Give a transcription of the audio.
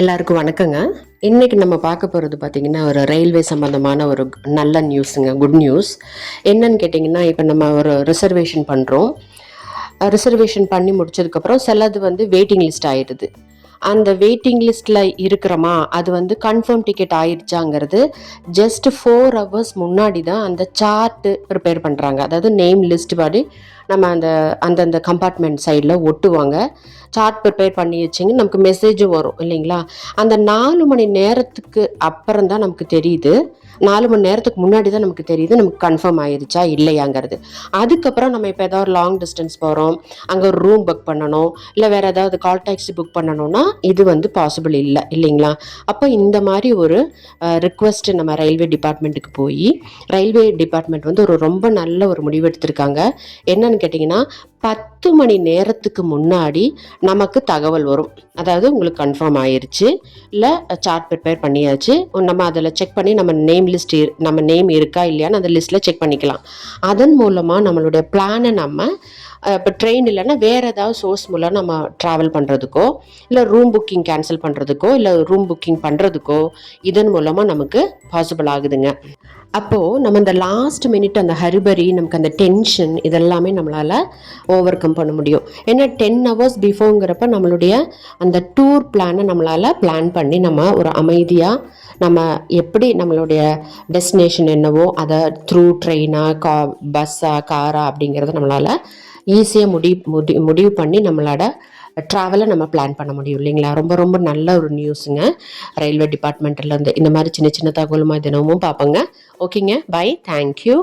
எல்லாருக்கும் வணக்கங்க. இன்றைக்கி நம்ம பார்க்க போகிறது பார்த்தீங்கன்னா ஒரு ரயில்வே சம்மந்தமான ஒரு நல்ல நியூஸுங்க குட் நியூஸ் என்னன்னு கேட்டிங்கன்னா இப்போ நம்ம ஒரு ரிசர்வேஷன் பண்ணுறோம் ரிசர்வேஷன் பண்ணி முடிச்சதுக்கப்புறம் சிலது வந்து வெயிட்டிங் லிஸ்ட் ஆகிடுது அந்த வெயிட்டிங் லிஸ்ட்டில் இருக்கிறோமா? அது வந்து கன்ஃபார்ம் டிக்கெட் ஆயிடுச்சாங்கிறது ஜஸ்ட் ஃபோர் ஹவர்ஸ் முன்னாடி தான் அந்த சார்ட்டு ப்ரிப்பேர் பண்ணுறாங்க அதாவது நேம் லிஸ்ட் படி நம்ம அந்த அந்தந்த கம்பார்ட்மெண்ட் சைடில் ஒட்டுவாங்க. சார்ட் ப்ரிப்பேர் பண்ணி வச்சிங்க நமக்கு மெசேஜும் வரும் இல்லைங்களா? அந்த நாலு மணி நேரத்துக்கு அப்புறம் தான் நமக்கு தெரியுது. நாலு மணி நேரத்துக்கு முன்னாடி தான் நமக்கு தெரியுது நமக்கு கன்ஃபார்ம் ஆயிருச்சா இல்லையாங்கிறது. அதுக்கப்புறம் நம்ம இப்போ ஏதாவது லாங் டிஸ்டன்ஸ் போகிறோம் அங்கே ஒரு ரூம் புக் பண்ணணும் இல்லை வேறு ஏதாவது கால் டாக்ஸி புக் பண்ணணும்னா இது வந்து பாசிபிள் இல்லை இல்லைங்களா? அப்போ இந்த மாதிரி ஒரு ரிக்வஸ்ட் நம்ம ரயில்வே டிபார்ட்மெண்ட்டுக்கு போய் ரயில்வே டிபார்ட்மெண்ட் வந்து ஒரு ரொம்ப நல்ல ஒரு முடிவு எடுத்திருக்காங்க. என்னன்னு கேட்டிங்கன்னா பத்து மணி நேரத்துக்கு முன்னாடி நமக்கு தகவல் வரும். அதாவது உங்களுக்கு கன்ஃபார்ம் ஆயிடுச்சு இல்லை சார்ட் ப்ரிப்பேர் பண்ணியாச்சு. நம்ம அதில் செக் பண்ணி நம்ம நேம் லிஸ்ட் நம்ம நேம் இருக்கா இல்லையான்னு அந்த லிஸ்ட்டில் செக் பண்ணிக்கலாம். அதன் மூலமாக நம்மளுடைய பிளானை நம்ம இப்போ ட்ரெயின் இல்லைன்னா வேறு ஏதாவது சோர்ஸ் மூலம் நம்ம ட்ராவல் பண்ணுறதுக்கோ இல்லை ரூம் புக்கிங் கேன்சல் பண்ணுறதுக்கோ இல்லை ரூம் புக்கிங் பண்ணுறதுக்கோ இதன் மூலமாக நமக்கு பாசிபிள் ஆகுதுங்க. அப்போது நம்ம இந்த லாஸ்ட் மினிட் அந்த ஹரிபரி நமக்கு அந்த டென்ஷன் இதெல்லாமே நம்மளால் ஓவர் கம் பண்ண முடியும். ஏன்னா டென் ஹவர்ஸ் பிஃபோங்கிறப்ப நம்மளுடைய அந்த டூர் பிளானை நம்மளால் பிளான் பண்ணி நம்ம ஒரு அமைதியாக நம்ம எப்படி நம்மளுடைய டெஸ்டினேஷன் என்னவோ அதை த்ரூ ட்ரெயினா கா பஸ்ஸா காரா அப்படிங்கிறத நம்மளால் ஈஸியாக முடிவு முடி முடிவு பண்ணி நம்மளோட ட்ராவலை நம்ம பிளான் பண்ண முடியும் இல்லைங்களா? ரொம்ப ரொம்ப நல்ல ஒரு நியூஸுங்க ரயில்வே டிபார்ட்மெண்ட்லேருந்து இந்த மாதிரி சின்ன சின்ன தகவலுமா தினமும் பார்ப்போங்க. ஓகேங்க பை தேங்க்யூ